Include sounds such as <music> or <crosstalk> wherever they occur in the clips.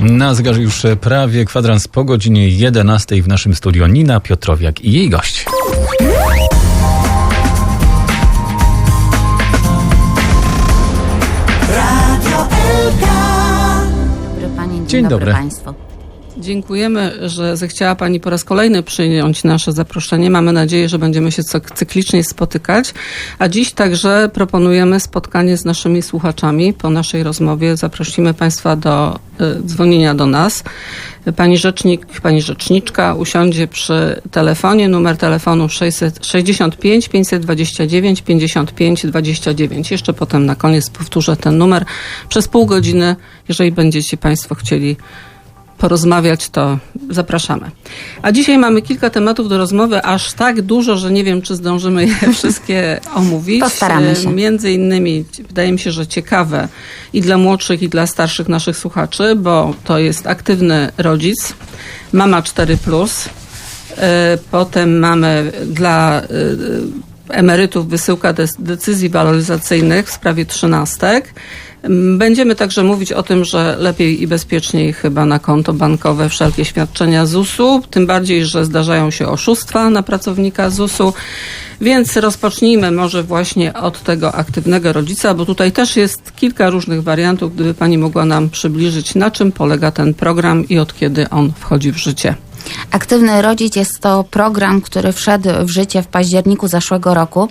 Na zegarze już prawie kwadrans po godzinie 11 w naszym studio Nina Piotrowiak i jej gość. Radio Elka. Dobry Pani, dzień, Dzień dobry, dobry. Państwu. Dziękujemy, że zechciała Pani po raz kolejny przyjąć nasze zaproszenie. Mamy nadzieję, że będziemy się cyk- cyklicznie spotykać. A dziś także proponujemy spotkanie z naszymi słuchaczami. Po naszej rozmowie zaprosimy Państwa do y, dzwonienia do nas. Pani rzecznik, Pani rzeczniczka usiądzie przy telefonie. Numer telefonu 665 529 55 29. Jeszcze potem na koniec powtórzę ten numer. Przez pół godziny, jeżeli będziecie Państwo chcieli porozmawiać, to zapraszamy. A dzisiaj mamy kilka tematów do rozmowy, aż tak dużo, że nie wiem, czy zdążymy je <laughs> wszystkie omówić. Postaramy się. E, Między innymi, wydaje mi się, że ciekawe i dla młodszych, i dla starszych naszych słuchaczy, bo to jest aktywny rodzic, mama 4+, e, potem mamy dla e, emerytów wysyłka decyzji waloryzacyjnych w sprawie trzynastek. Będziemy także mówić o tym, że lepiej i bezpieczniej chyba na konto bankowe wszelkie świadczenia ZUS-u, tym bardziej, że zdarzają się oszustwa na pracownika ZUS-u. Więc rozpocznijmy może właśnie od tego aktywnego rodzica, bo tutaj też jest kilka różnych wariantów, gdyby Pani mogła nam przybliżyć, na czym polega ten program i od kiedy on wchodzi w życie. Aktywny Rodzic jest to program, który wszedł w życie w październiku zeszłego roku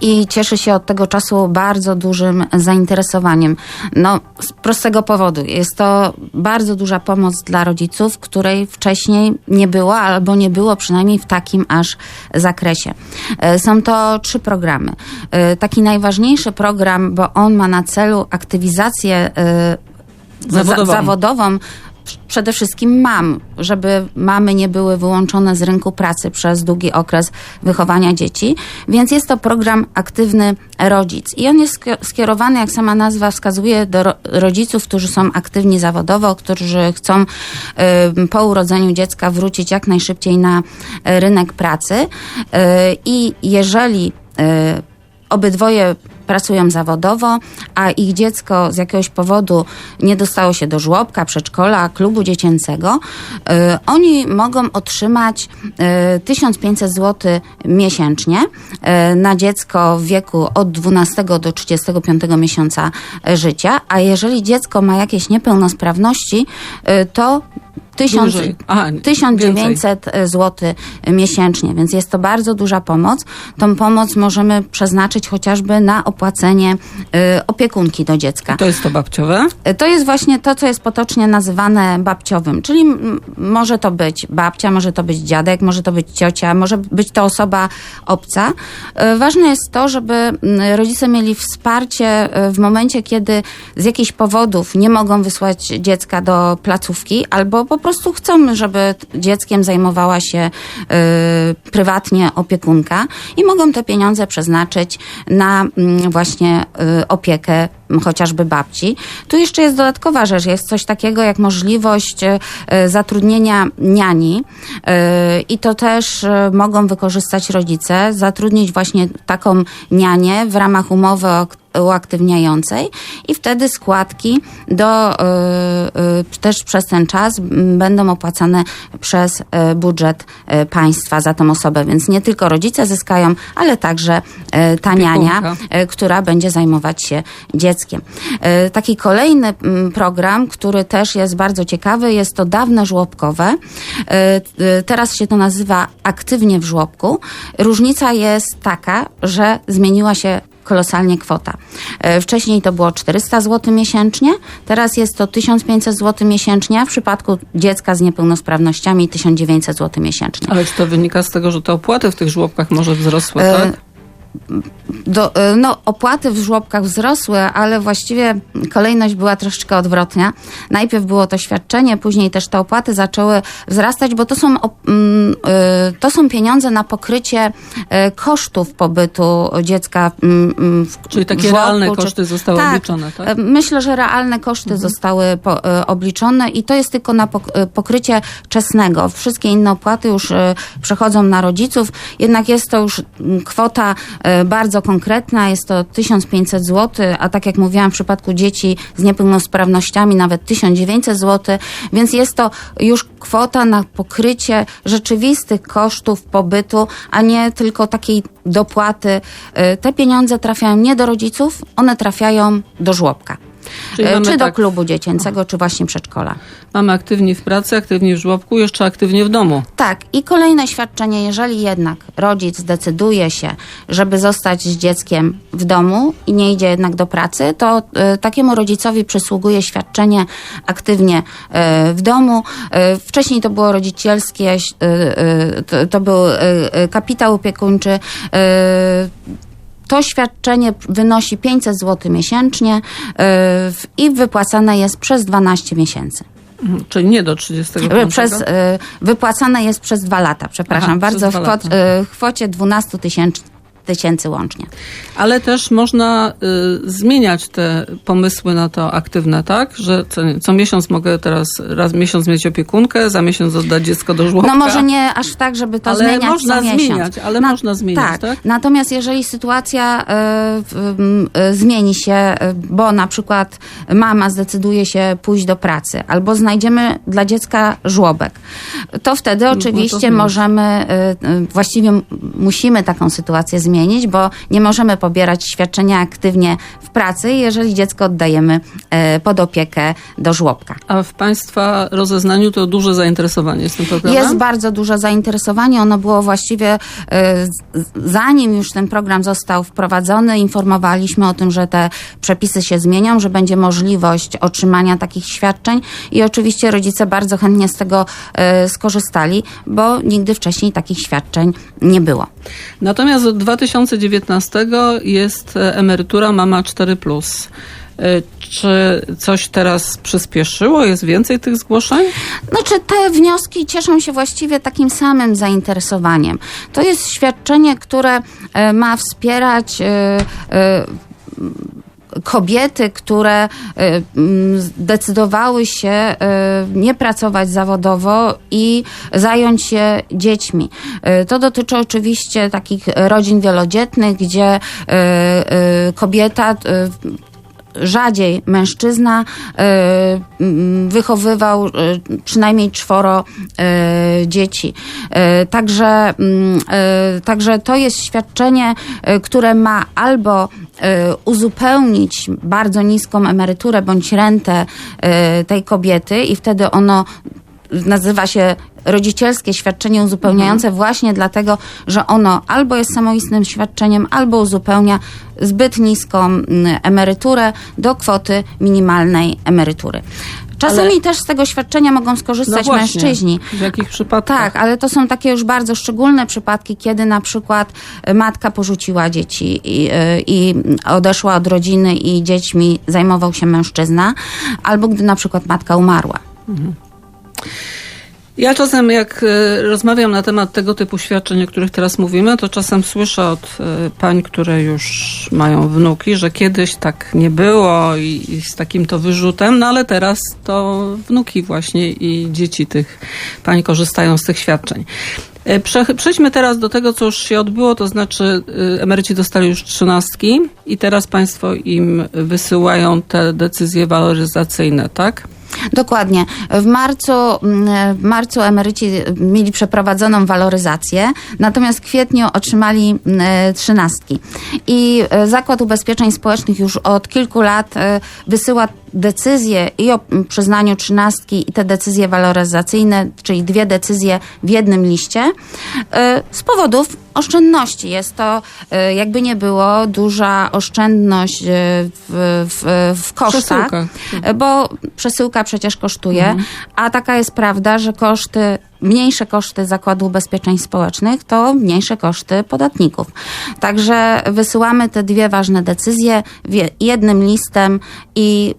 i cieszy się od tego czasu bardzo dużym zainteresowaniem. No, z prostego powodu. Jest to bardzo duża pomoc dla rodziców, której wcześniej nie było, albo nie było przynajmniej w takim aż zakresie. E, Są to trzy programy. E, Taki najważniejszy program, bo on ma na celu aktywizację e, Zawodową. Za, zawodową przede wszystkim mam, żeby mamy nie były wyłączone z rynku pracy przez długi okres wychowania dzieci. Więc jest to program Aktywny Rodzic. I on jest skierowany, jak sama nazwa wskazuje, do ro- rodziców, którzy są aktywni zawodowo, którzy chcą y, po urodzeniu dziecka wrócić jak najszybciej na y, rynek pracy. Y, I jeżeli obydwoje pracują zawodowo, a ich dziecko z jakiegoś powodu nie dostało się do żłobka, przedszkola, klubu dziecięcego, y, oni mogą otrzymać y, 1500 zł miesięcznie y, na dziecko w wieku od 12 do 35 miesiąca y, życia, a jeżeli dziecko ma jakieś niepełnosprawności, y, to 1000, Dłużej. Aha, 1900 zł miesięcznie, więc jest to bardzo duża pomoc. Tą pomoc możemy przeznaczyć chociażby na opłacenie y, opiekunki do dziecka. To jest to babciowe. To jest właśnie to, co jest potocznie nazywane babciowym, czyli może to być babcia, może to być dziadek, może to być ciocia, może być to osoba obca. E, Ważne jest to, żeby rodzice mieli wsparcie e, w momencie, kiedy z jakichś powodów nie mogą wysłać dziecka do placówki albo po prostu chcą, żeby dzieckiem zajmowała się e, prywatnie opiekunka i mogą te pieniądze przeznaczyć na mm, właśnie e, opiekę chociażby babci. Tu jeszcze jest dodatkowa rzecz, jest coś takiego jak możliwość e, e, zatrudnienia niani e, i to też mogą wykorzystać rodzice, zatrudnić właśnie taką nianię w ramach umowy o uaktywniającej i wtedy składki do, też przez ten czas będą opłacane przez budżet państwa za tą osobę, więc nie tylko rodzice zyskają, ale także ta niania, Opiekunka. e, która będzie zajmować się dzieckiem. E, Taki kolejny mm, program, który też jest bardzo ciekawy, jest to dawne żłobkowe. E, e, Teraz się to nazywa aktywnie w żłobku. Różnica jest taka, że zmieniła się kolosalnie kwota. Wcześniej to było 400 zł miesięcznie, teraz jest to 1500 zł miesięcznie, a w przypadku dziecka z niepełnosprawnościami 1900 zł miesięcznie. Ale czy to wynika z tego, że te opłaty w tych żłobkach może wzrosły, tak? Do, e, no, opłaty w żłobkach wzrosły, ale właściwie kolejność była troszeczkę odwrotna. Najpierw było to świadczenie, później też te opłaty zaczęły wzrastać, bo to są, mm, y, to są pieniądze na pokrycie e, kosztów pobytu dziecka mm, mm, w Czyli takie żłobku, realne czy- koszty zostały obliczone, tak? e, Myślę, że realne koszty zostały po, e, obliczone i to jest tylko na pok- e, pokrycie czesnego. Wszystkie inne opłaty już e, przechodzą na rodziców, jednak jest to już kwota e, bardzo konkretna, jest to 1500 zł, a tak jak mówiłam, w przypadku dzieci z niepełnosprawnościami nawet 1900 zł, więc jest to już kwota na pokrycie rzeczywistych kosztów pobytu, a nie tylko takiej dopłaty. E, Te pieniądze trafiają nie do rodziców, one trafiają do żłobka. E, Czy do tak- klubu dziecięcego, czy właśnie przedszkola. Mamy aktywni w pracy, aktywni w żłobku, jeszcze aktywnie w domu. Tak, i kolejne świadczenie, jeżeli jednak rodzic decyduje się, żeby zostać z dzieckiem w domu i nie idzie jednak do pracy, to e, takiemu rodzicowi przysługuje świadczenie aktywnie e, w domu. E, wcześniej to było rodzicielskie, to, to był kapitał opiekuńczy. To świadczenie wynosi 500 zł miesięcznie w- i wypłacane jest przez 12 miesięcy. Mhm. Czyli nie do 35. Przez, y, wypłacane jest przez dwa lata, przepraszam Aha, bardzo, w y, kwocie 12 tysięcy tysięcy łącznie. Ale też można y, zmieniać te pomysły na to aktywne, tak? Że co, co miesiąc mogę teraz raz miesiąc mieć opiekunkę, za miesiąc oddać dziecko do żłobka. No może nie aż tak, żeby to Ale zmieniać można co miesiąc. zmieniać, ale można zmieniać, tak? Natomiast jeżeli sytuacja y, y, zmieni się, y, bo na przykład mama zdecyduje się pójść do pracy, albo znajdziemy dla dziecka żłobek, to wtedy No, to oczywiście zmienić. możemy, y, y, właściwie musimy taką sytuację zmienić, bo nie możemy pobierać świadczenia aktywnie w pracy, jeżeli dziecko oddajemy y, pod opiekę do żłobka. A w Państwa rozeznaniu to duże zainteresowanie z tym programem? Jest bardzo duże zainteresowanie. Ono było właściwie, e, zanim już ten program został wprowadzony, informowaliśmy o tym, że te przepisy się zmienią, że będzie możliwość otrzymania takich świadczeń i oczywiście rodzice bardzo chętnie z tego e, skorzystali, bo nigdy wcześniej takich świadczeń nie było. Natomiast od 2019 jest e, emerytura Mama 4+. E, Czy coś teraz przyspieszyło? Jest więcej tych zgłoszeń? Znaczy, te wnioski cieszą się właściwie takim samym zainteresowaniem. To jest świadczenie, które e, ma wspierać kobiety, które mm, zdecydowały się e, nie pracować zawodowo i zająć się dziećmi. E, To dotyczy oczywiście takich rodzin wielodzietnych, gdzie kobieta rzadziej mężczyzna e, wychowywał e, przynajmniej czworo e, dzieci. Także, także to jest świadczenie, które ma albo uzupełnić bardzo niską emeryturę bądź rentę tej kobiety i wtedy ono nazywa się rodzicielskie świadczenie uzupełniające właśnie dlatego, że ono albo jest samoistnym świadczeniem, albo uzupełnia zbyt niską mm, emeryturę do kwoty minimalnej emerytury. Czasami Ale- też z tego świadczenia mogą skorzystać No właśnie. mężczyźni. W jakich przypadkach? Tak, ale to są takie już bardzo szczególne przypadki, kiedy na przykład e, matka porzuciła dzieci i, e, i odeszła od rodziny i dziećmi zajmował się mężczyzna, albo gdy na przykład matka umarła. Ja czasem, jak e, rozmawiam na temat tego typu świadczeń, o których teraz mówimy, to czasem słyszę od e, pań, które już mają wnuki, że kiedyś tak nie było i, i z takim to wyrzutem, no ale teraz to wnuki właśnie i dzieci tych pań korzystają z tych świadczeń. E, Prze- Przejdźmy teraz do tego, co już się odbyło, to znaczy emeryci dostali już trzynastki i teraz państwo im wysyłają te decyzje waloryzacyjne, tak? Dokładnie. W marcu, mm, w marcu emeryci mieli przeprowadzoną waloryzację, natomiast w kwietniu otrzymali mm, trzynastki. I e, Zakład Ubezpieczeń Społecznych już od kilku lat e, wysyła decyzje i o przyznaniu trzynastki i te decyzje waloryzacyjne, czyli dwie decyzje w jednym liście, e, z powodów oszczędności. Jest to, e, jakby nie było, duża oszczędność e, w, w, w kosztach. Przesyłka. Bo przesyłka przecież kosztuje, a taka jest prawda, że koszty, mniejsze koszty Zakładu Ubezpieczeń Społecznych to mniejsze koszty podatników. Także wysyłamy te dwie ważne decyzje jednym listem i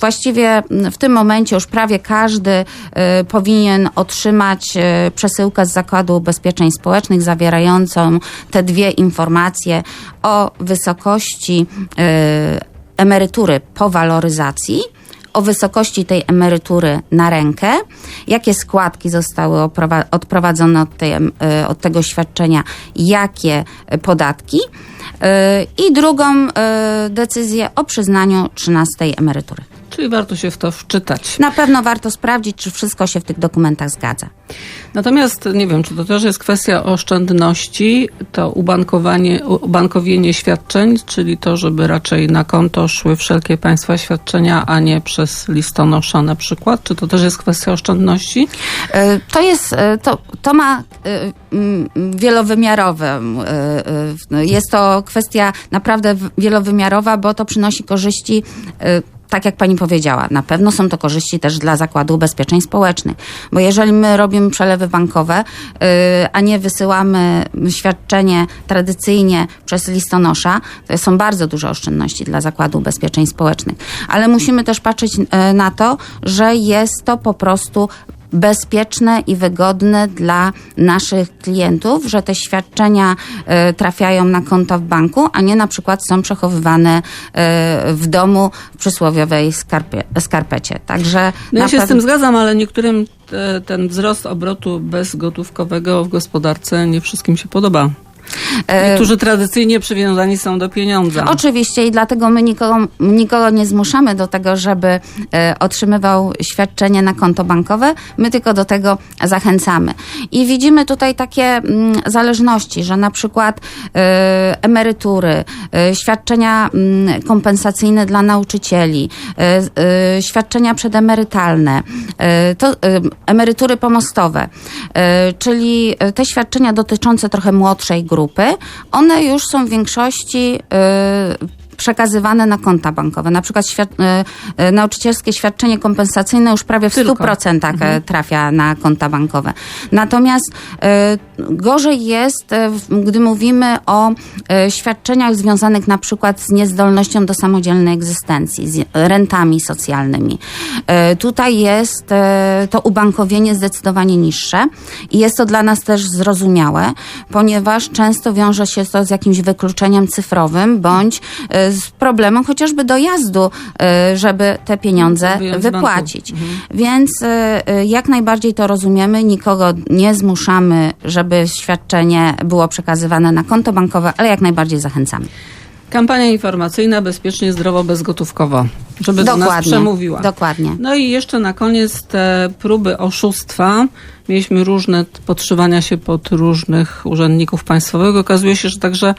właściwie w tym momencie już prawie każdy e, powinien otrzymać e, przesyłkę z Zakładu Ubezpieczeń Społecznych zawierającą te dwie informacje o wysokości e, emerytury po waloryzacji o wysokości tej emerytury na rękę, jakie składki zostały odprowadzone od, tej, y, od tego świadczenia, jakie y, podatki. Y, I drugą decyzję o przyznaniu 13 emerytury. Czyli warto się w to wczytać. Na pewno warto sprawdzić, czy wszystko się w tych dokumentach zgadza. Natomiast nie wiem, czy to też jest kwestia oszczędności, to ubankowanie, ubankowienie świadczeń, czyli to, żeby raczej na konto szły wszelkie państwa świadczenia, a nie przez listonosza na przykład. Czy to też jest kwestia oszczędności? E, To jest, e, to, to ma e, wielowymiarowe. Jest to kwestia naprawdę wielowymiarowa, bo to przynosi korzyści. Tak jak pani powiedziała, na pewno są to korzyści też dla Zakładu Ubezpieczeń Społecznych, bo jeżeli my robimy przelewy bankowe, e, a nie wysyłamy świadczenie tradycyjnie przez listonosza, to są bardzo duże oszczędności dla Zakładu Ubezpieczeń Społecznych. Ale musimy też patrzeć e, na to, że jest to po prostu bezpieczne i wygodne dla naszych klientów, że te świadczenia e, trafiają na konto w banku, a nie na przykład są przechowywane e, w domu w przysłowiowej skarpie, skarpecie. Także No ja się z pew- tym zgadzam, ale niektórym e, ten wzrost obrotu bezgotówkowego w gospodarce nie wszystkim się podoba. E, Niektórzy tradycyjnie przywiązani są do pieniądza. Oczywiście i dlatego my nikogo, nikogo nie zmuszamy do tego, żeby e, otrzymywał świadczenie na konto bankowe, my tylko do tego zachęcamy. I widzimy tutaj takie mm, zależności, że na przykład e, emerytury, świadczenia mm, kompensacyjne dla nauczycieli, świadczenia przedemerytalne, to, emerytury pomostowe, czyli te świadczenia dotyczące trochę młodszej grupy, one już są w większości e, przekazywane na konta bankowe. Na przykład świad- e, e, nauczycielskie świadczenie kompensacyjne już prawie w Tylko. 100% e, trafia na konta bankowe. Natomiast gorzej jest, gdy mówimy o świadczeniach związanych na przykład z niezdolnością do samodzielnej egzystencji, z rentami socjalnymi. Tutaj jest to ubankowienie zdecydowanie niższe i jest to dla nas też zrozumiałe, ponieważ często wiąże się to z jakimś wykluczeniem cyfrowym bądź z problemem chociażby dojazdu, e, żeby te pieniądze wypłacić. Więc e, e, jak najbardziej to rozumiemy, nikogo nie zmuszamy, żeby świadczenie było przekazywane na konto bankowe, ale jak najbardziej zachęcamy. Kampania informacyjna Bezpiecznie, zdrowo, bezgotówkowo. Żeby do nas Dokładnie. przemówiła. Dokładnie. No i jeszcze na koniec te próby oszustwa. Mieliśmy różne podszywania się pod różnych urzędników państwowych. Okazuje się, że także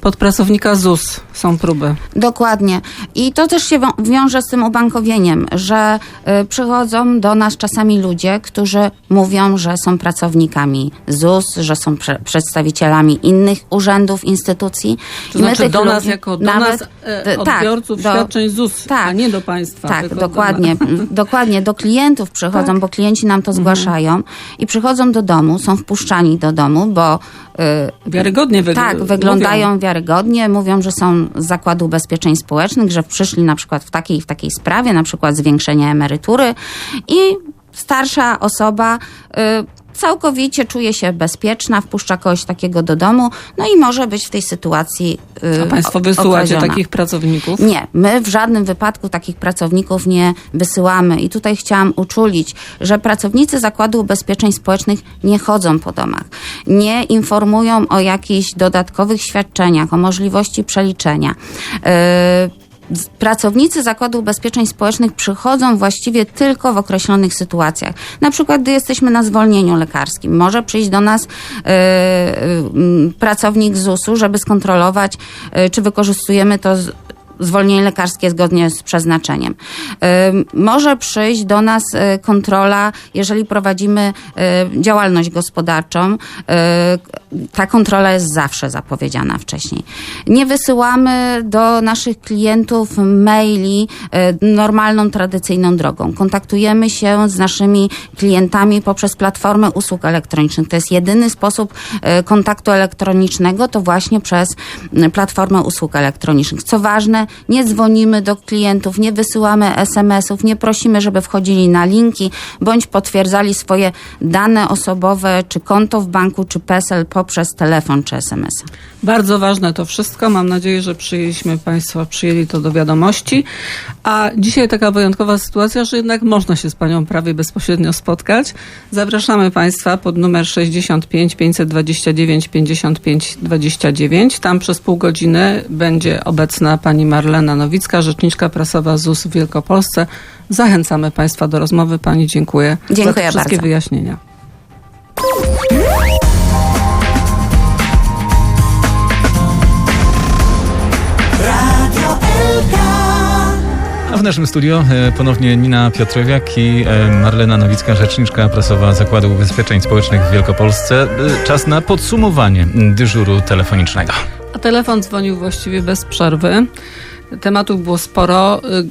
pod pracownika ZUS są próby. Dokładnie. I to też się wią- wiąże z tym ubankowieniem, że y, przychodzą do nas czasami ludzie, którzy mówią, że są pracownikami ZUS, że są prze- przedstawicielami innych urzędów, instytucji. To znaczy do nas ludzi jako do nawet- nas e, tak, odbiorców do- świadczeń ZUS, tak. a nie do państwa. Tak, tylko do dokładnie. dokładnie. Do klientów przychodzą, Tak. bo klienci nam to zgłaszają i przychodzą do domu, są wpuszczani do domu, bo y, Wiarygodnie wygl- tak, mówią. wyglądają wiarygodnie, mówią, że są z Zakładu Ubezpieczeń Społecznych, że przyszli na przykład w takiej i w takiej sprawie, na przykład zwiększenie emerytury i starsza osoba y, całkowicie czuje się bezpieczna, wpuszcza kogoś takiego do domu, no i może być w tej sytuacji y, A państwo wysyłacie okradziona. takich pracowników? Nie, my w żadnym wypadku takich pracowników nie wysyłamy. I tutaj chciałam uczulić, że pracownicy Zakładu Ubezpieczeń Społecznych nie chodzą po domach, nie informują o jakichś dodatkowych świadczeniach, o możliwości przeliczenia. Yy, Pracownicy Zakładu Ubezpieczeń Społecznych przychodzą właściwie tylko w określonych sytuacjach. Na przykład, gdy jesteśmy na zwolnieniu lekarskim, może przyjść do nas m, pracownik ZUS-u, żeby skontrolować, e, czy wykorzystujemy to zwolnienie lekarskie zgodnie z przeznaczeniem. Może przyjść do nas e, kontrola, jeżeli prowadzimy e, działalność gospodarczą. e, Ta kontrola jest zawsze zapowiedziana wcześniej. Nie wysyłamy do naszych klientów maili normalną, tradycyjną drogą. Kontaktujemy się z naszymi klientami poprzez platformę usług elektronicznych. To jest jedyny sposób kontaktu elektronicznego, to właśnie przez platformę usług elektronicznych. Co ważne, nie, dzwonimy do klientów, nie wysyłamy SMS-ów, nie prosimy, żeby wchodzili na linki, bądź potwierdzali swoje dane osobowe, czy konto w banku, czy PESEL poprzez telefon, czy SMS. Bardzo ważne to wszystko. Mam nadzieję, że przyjęliśmy Państwo, przyjęli to do wiadomości. A dzisiaj taka wyjątkowa sytuacja, że jednak można się z Panią prawie bezpośrednio spotkać. Zapraszamy Państwa pod numer 65 529 55 29. Tam przez pół godziny będzie obecna Pani Marlena Nowicka, rzeczniczka prasowa ZUS w Wielkopolsce. Zachęcamy Państwa do rozmowy. Pani dziękuję za te Dziękuję wszystkie bardzo. wyjaśnienia. A w naszym studio e, ponownie Nina Piotrowiak i e, Marlena Nowicka, rzeczniczka prasowa Zakładu Ubezpieczeń Społecznych w Wielkopolsce. E, Czas na podsumowanie dyżuru telefonicznego. A telefon dzwonił właściwie bez przerwy. Tematów było sporo. Y,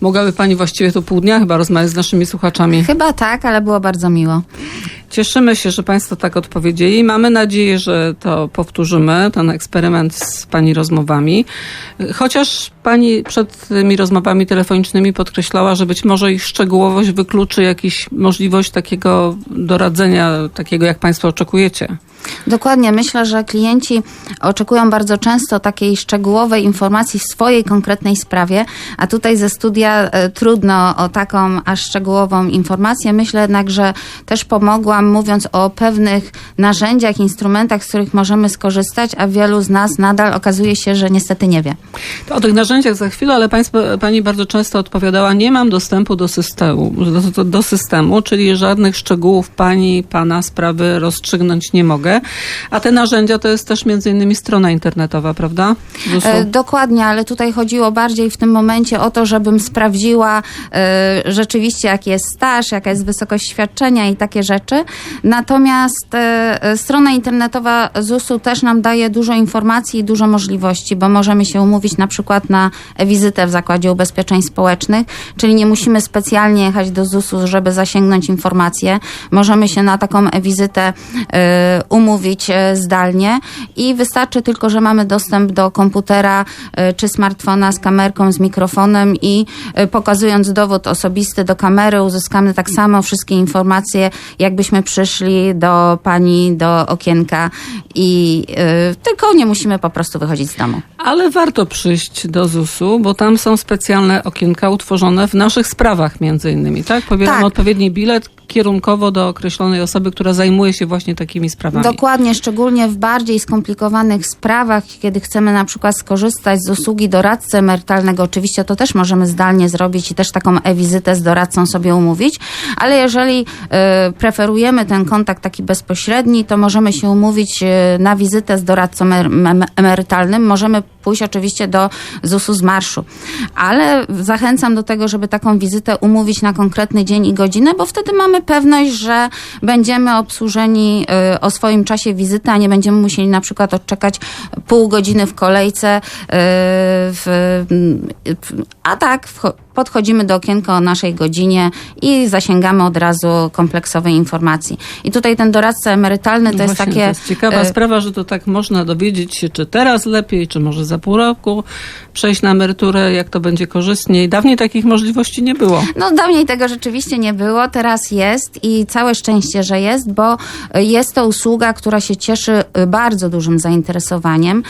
Mogłaby Pani właściwie tu pół dnia chyba rozmawiać z naszymi słuchaczami. Chyba tak, ale było bardzo miło. Cieszymy się, że Państwo tak odpowiedzieli. Mamy nadzieję, że to powtórzymy, ten eksperyment z Pani rozmowami. Chociaż Pani przed tymi rozmowami telefonicznymi podkreślała, że być może ich szczegółowość wykluczy jakąś możliwość takiego doradzenia, takiego jak Państwo oczekujecie. Dokładnie. Myślę, że klienci oczekują bardzo często takiej szczegółowej informacji w swojej konkretnej sprawie, a tutaj ze studia e, trudno o taką aż szczegółową informację. Myślę jednak, że też pomogłam mówiąc o pewnych narzędziach, instrumentach, z których możemy skorzystać, a wielu z nas nadal okazuje się, że niestety nie wie. O tych narzędziach za chwilę, ale państwo, Pani bardzo często odpowiadała, nie mam dostępu do systemu, do, do systemu, czyli żadnych szczegółów Pani, Pana sprawy rozstrzygnąć nie mogę. A te narzędzia to jest też między innymi strona internetowa, prawda? E, Dokładnie, ale tutaj chodziło bardziej w tym momencie o to, żebym sprawdziła e, rzeczywiście, jaki jest staż, jaka jest wysokość świadczenia i takie rzeczy. Natomiast e, strona internetowa ZUS-u też nam daje dużo informacji i dużo możliwości, bo możemy się umówić na przykład na wizytę w Zakładzie Ubezpieczeń Społecznych, czyli nie musimy specjalnie jechać do ZUS-u, żeby zasięgnąć informacje. Możemy się na taką wizytę e, umówić e, zdalnie i wystarczy tylko, że mamy dostęp do komputera e, czy smartfona z kamerką, z mikrofonem i e, pokazując dowód osobisty do kamery uzyskamy tak samo wszystkie informacje, jakbyśmy przyszli do pani do okienka i tylko nie musimy po prostu wychodzić z domu. Ale warto przyjść do ZUS-u, bo tam są specjalne okienka utworzone w naszych sprawach między innymi, tak? Pobieramy Tak. odpowiedni bilet kierunkowo do określonej osoby, która zajmuje się właśnie takimi sprawami. Dokładnie, szczególnie w bardziej skomplikowanych sprawach, kiedy chcemy na przykład skorzystać z usługi doradcy emerytalnego. Oczywiście to też możemy zdalnie zrobić i też taką e-wizytę z doradcą sobie umówić, ale jeżeli e, preferujemy ten kontakt taki bezpośredni, to możemy się umówić e, na wizytę z doradcą emer- em- emerytalnym. Możemy pójść oczywiście do ZUS-u z marszu, ale zachęcam do tego, żeby taką wizytę umówić na konkretny dzień i godzinę, bo wtedy mamy pewność, że będziemy obsłużeni y, o swoim czasie wizyty, a nie będziemy musieli na przykład odczekać pół godziny w kolejce. y, W, w, a tak, wcho- podchodzimy do okienka o naszej godzinie i zasięgamy od razu kompleksowej informacji. I tutaj ten doradca emerytalny to No jest właśnie, takie... To jest ciekawa y, sprawa, że to tak można dowiedzieć się, czy teraz lepiej, czy może za pół roku przejść na emeryturę, jak to będzie korzystniej. Dawniej takich możliwości nie było. No dawniej tego rzeczywiście nie było, teraz jest i całe szczęście, że jest, bo y, jest to usługa, która się cieszy y, bardzo dużym zainteresowaniem.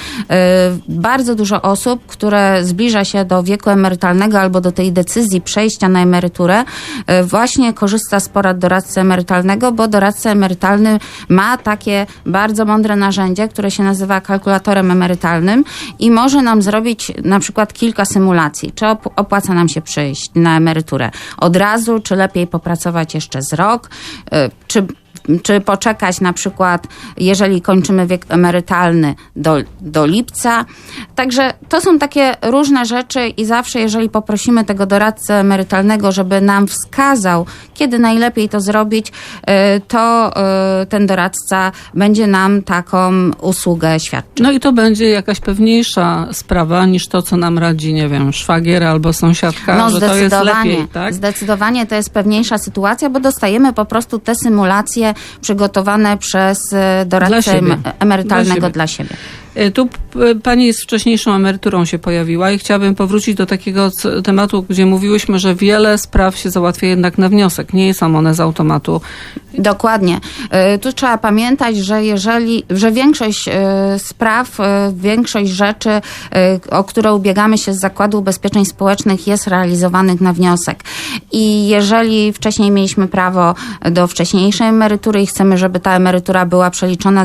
Bardzo dużo osób, które zbliża się do wieku emerytalnego albo do tej decyzji przejścia na emeryturę, y, właśnie korzysta z porad doradcy emerytalnego, bo doradca emerytalny ma takie bardzo mądre narzędzie, które się nazywa kalkulatorem emerytalnym i może nam zrobić na przykład kilka symulacji. Czy op- opłaca nam się przyjść na emeryturę od razu, czy lepiej popracować jeszcze z rok, y, czy czy poczekać na przykład, jeżeli kończymy wiek emerytalny do, do lipca. Także to są takie różne rzeczy i zawsze, jeżeli poprosimy tego doradcę emerytalnego, żeby nam wskazał, kiedy najlepiej to zrobić, y, to y, ten doradca będzie nam taką usługę świadczył. No i to będzie jakaś pewniejsza sprawa niż to, co nam radzi, nie wiem, szwagier albo sąsiadka, No że to jest lepiej, tak? zdecydowanie to jest pewniejsza sytuacja, bo dostajemy po prostu te symulacje przygotowane przez doradcę emerytalnego Dla siebie. dla siebie. Y, Tu p- pani z wcześniejszą emeryturą się pojawiła i chciałabym powrócić do takiego tematu, gdzie mówiłyśmy, że wiele spraw się załatwia jednak na wniosek. Nie są one z automatu. Dokładnie. Y, Tu trzeba pamiętać, że jeżeli, że większość spraw, większość rzeczy, o które ubiegamy się z Zakładu Ubezpieczeń Społecznych jest realizowanych na wniosek. I jeżeli wcześniej mieliśmy prawo do wcześniejszej emerytury i chcemy, żeby ta emerytura była przeliczona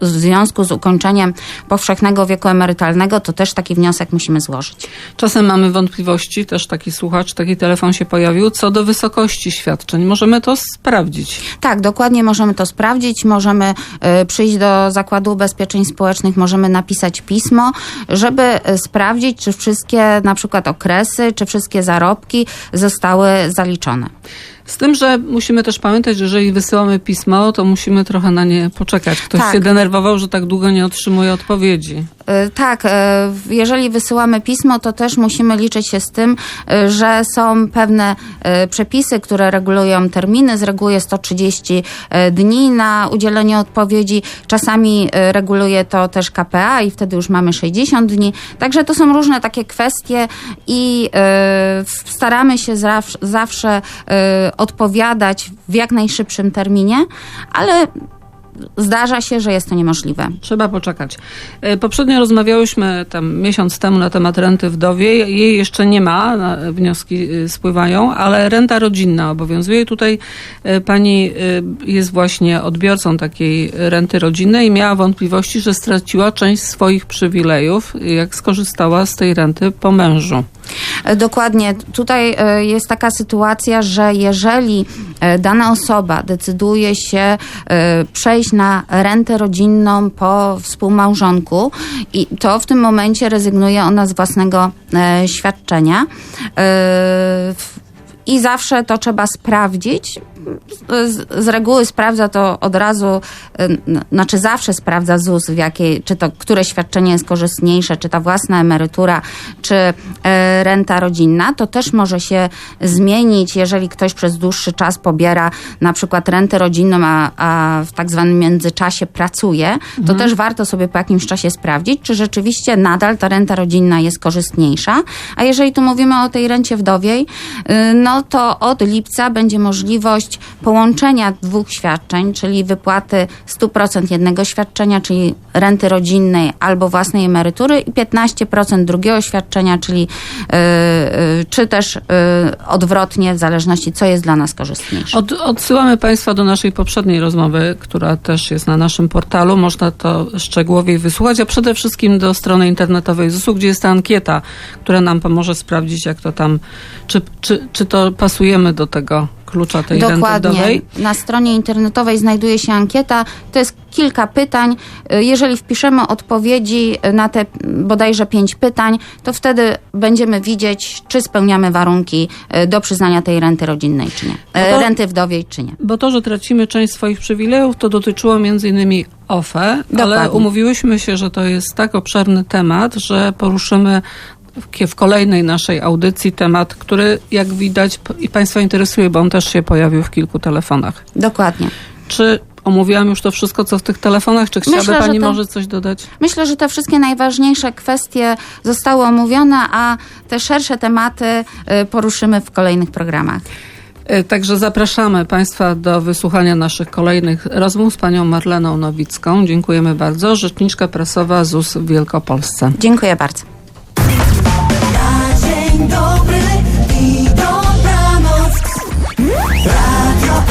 w związku z ukończeniem powszechnego wieku emerytalnego, to też taki wniosek musimy złożyć. Czasem mamy wątpliwości, też taki słuchacz, taki telefon się pojawił, co do wysokości świadczeń. Możemy to sprawdzić. Tak, dokładnie możemy to sprawdzić. Możemy y, przyjść do Zakładu Ubezpieczeń Społecznych, możemy napisać pismo, żeby y, sprawdzić, czy wszystkie na przykład okresy, czy wszystkie zarobki zostały zaliczone. Z tym, że musimy też pamiętać, że jeżeli wysyłamy pismo, to musimy trochę na nie poczekać. Ktoś Tak. się denerwował, że tak długo nie otrzymuje odpowiedzi. Y, Tak, y, jeżeli wysyłamy pismo, to też musimy liczyć się z tym, y, że są pewne przepisy, które regulują terminy. Z reguły jest to 30 y, dni na udzielenie odpowiedzi. Czasami reguluje to też KPA i wtedy już mamy 60 dni. Także to są różne takie kwestie i staramy się zawsze, odpowiadać w jak najszybszym terminie, ale zdarza się, że jest to niemożliwe. Trzeba poczekać. E, Poprzednio rozmawiałyśmy tam miesiąc temu na temat renty wdowiej. Jej jeszcze nie ma, wnioski y, spływają, ale renta rodzinna obowiązuje. Tutaj e, pani jest właśnie odbiorcą takiej renty rodzinnej i miała wątpliwości, że straciła część swoich przywilejów, jak skorzystała z tej renty po mężu. E, Dokładnie. Tutaj e, jest taka sytuacja, że jeżeli e, dana osoba decyduje się przejść na rentę rodzinną po współmałżonku, i to w tym momencie rezygnuje ona z własnego świadczenia. I zawsze to trzeba sprawdzić. Z, z reguły sprawdza to od razu, y, znaczy zawsze sprawdza ZUS, w jakiej, czy to które świadczenie jest korzystniejsze, czy ta własna emerytura, czy e, renta rodzinna. To też może się zmienić, jeżeli ktoś przez dłuższy czas pobiera na przykład rentę rodzinną, a, a w tak zwanym międzyczasie pracuje, to też warto sobie po jakimś czasie sprawdzić, czy rzeczywiście nadal ta renta rodzinna jest korzystniejsza. A jeżeli tu mówimy o tej rencie wdowiej, y, no to od lipca będzie możliwość połączenia dwóch świadczeń, czyli wypłaty 100% jednego świadczenia, czyli renty rodzinnej albo własnej emerytury i 15% drugiego świadczenia, czyli y, y, czy też y, odwrotnie, w zależności co jest dla nas korzystniejsze. Od, odsyłamy Państwa do naszej poprzedniej rozmowy, która też jest na naszym portalu. Można to szczegółowiej wysłuchać, a przede wszystkim do strony internetowej ZUS-u, gdzie jest ta ankieta, która nam pomoże sprawdzić, jak to tam, czy, czy, czy to pasujemy do tego klucza tej Dokładnie. Na stronie internetowej znajduje się ankieta. To jest kilka pytań. Jeżeli wpiszemy odpowiedzi na te bodajże pięć pytań, to wtedy będziemy widzieć, czy spełniamy warunki y, do przyznania tej renty rodzinnej, czy nie. No E, to- Renty wdowiej, czy nie. Bo to, że tracimy część swoich przywilejów, to dotyczyło między innymi OFE, ale Dokładnie. umówiłyśmy się, że to jest tak obszerny temat, że poruszymy w- kolejnej naszej audycji temat, który jak widać i Państwa interesuje, bo on też się pojawił w kilku telefonach. Dokładnie. Czy omówiłam już to wszystko, co w tych telefonach? Czy chciałaby Myślę, Pani to- może coś dodać? Myślę, że te wszystkie najważniejsze kwestie zostały omówione, a te szersze tematy y, poruszymy w kolejnych programach. E, Także zapraszamy Państwa do wysłuchania naszych kolejnych rozmów z Panią Marleną Nowicką. Dziękujemy bardzo. Rzeczniczka prasowa ZUS w Wielkopolsce. Dziękuję bardzo. Dzień dobry i dobranoc Radio